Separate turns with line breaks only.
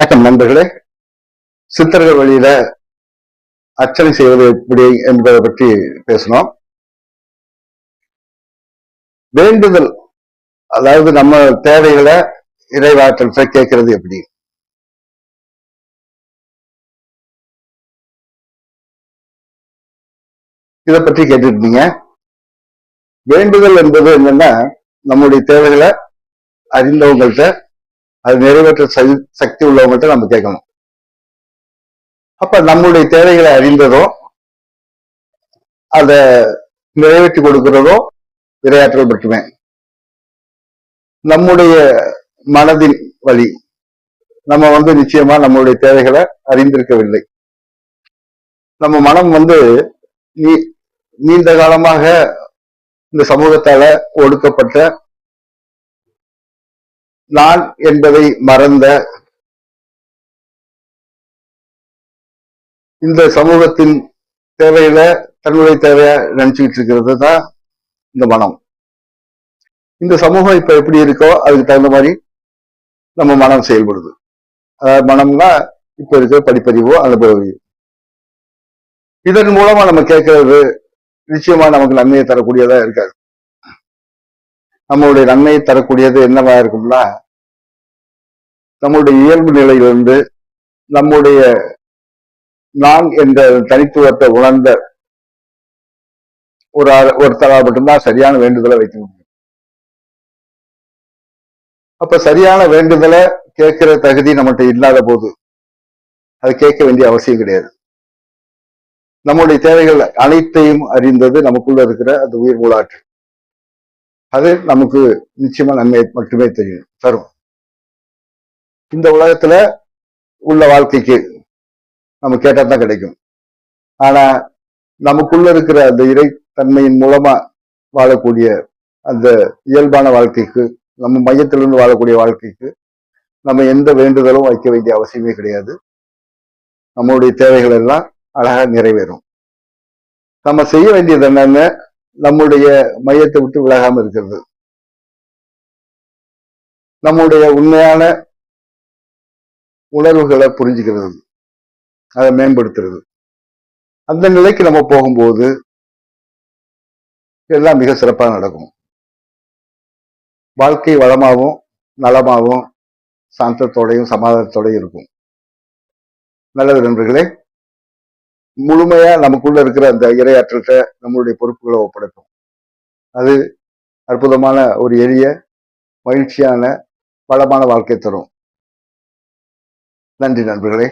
வணக்கம் நண்பர்களே. சித்தர்கள் வழியில அர்ச்சனை செய்வது எப்படி என்பதை பற்றி பேசணும் வேண்டுதல் அதாவது நம்ம தேவைகளை இறைவாற்றல் கேட்கறது எப்படி? இதை பற்றி கேட்டுருந்தீங்க. வேண்டுதல் என்பது என்னன்னா நம்முடைய தேவைகளை அறிந்தவங்கள்ட்ட அது நிறைவேற்ற சக்தி உள்ளவங்கள்ட்ட நம்ம கேட்கணும். அப்ப நம்முடைய தேவைகளை அறிந்ததோ அதை நிறைவேற்றி கொடுக்கிறதோ இரையாற்றல் மட்டுமே. நம்முடைய மனதின் வழி. நம்ம வந்து நிச்சயமா நம்மளுடைய தேவைகளை அறிந்திருக்கவில்லை. நம்ம மனம் வந்து நீ நீண்ட காலமாக இந்த சமூகத்தால ஒடுக்கப்பட்ட நான் என்பதை மறந்த இந்த சமூகத்தின் தேவையில தன்னுடைய தேவையா நினைச்சுக்கிட்டு இருக்கிறது தான் இந்த மனம். இந்த சமூகம் இப்ப எப்படி இருக்கோ அதுக்கு தகுந்த மாதிரி நம்ம மனம் செயல்படுது. அதாவது மனம்னா இப்ப இருக்கிற படிப்பறிவோ அனுபவியோ இதன் மூலமா நம்ம கேட்கறது நிச்சயமா நமக்கு நன்மையை தரக்கூடியதா இருக்காது. நம்மளுடைய நன்மையை தரக்கூடியது என்னவா இருக்கும்னா நம்முடைய இயல்பு நிலையிலிருந்து நம்முடைய நான் என்ற தனித்துவத்தை உணர்ந்த ஒரு ஒருத்தரால் ஒருத்தரா மட்டும்தான் சரியான வேண்டுதலை வைக்க முடியும். அப்ப சரியான வேண்டுதலை கேட்கிற தகுதி நம்மகிட்ட இல்லாத போது அது கேட்க வேண்டிய அவசியம் கிடையாது. நம்முடைய தேவைகள் அனைத்தையும் அறிந்தது நமக்குள்ள இருக்கிற அந்த உயிர் மூலாற்று அது நமக்கு நிச்சயமா நன்மை மட்டுமே தெரியும் தரும். இந்த உலகத்துல உள்ள வாழ்க்கைக்கு நம்ம கேட்டால் தான் கிடைக்கும். ஆனா நமக்குள்ள இருக்கிற அந்த இறை தன்மையின் மூலமா வாழக்கூடிய அந்த இயல்பான வாழ்க்கைக்கு நம்ம மையத்திலிருந்து வாழக்கூடிய வாழ்க்கைக்கு நம்ம எந்த வேண்டுதலும் வைக்க வேண்டிய அவசியமே கிடையாது. நம்மளுடைய தேவைகள் எல்லாம் அழகா நிறைவேறும். நம்ம செய்ய வேண்டியது என்னன்னு நம்முடைய மையத்தை விட்டு விலகாம இருக்கிறது. நம்முடைய உண்மையான உணர்வுகளை புரிஞ்சுக்கிறது. அதை மேம்படுத்துறது. அந்த நிலைக்கு நம்ம போகும்போது எல்லாம் மிக சிறப்பாக நடக்கும். வாழ்க்கை வளமாகவும் நலமாகவும் சாந்தத்தோடையும் சமாதானத்தோடையும் இருக்கும். நல்லது நண்பர்களே முழுமையா நமக்குள்ள இருக்கிற அந்த இரையாற்றல்கிட்ட நம்மளுடைய பொறுப்புகளை ஒப்படைப்போம். அது அற்புதமான ஒரு எளிய மகிழ்ச்சியான வளமான வாழ்க்கை தரும். நன்றி நண்பர்களே.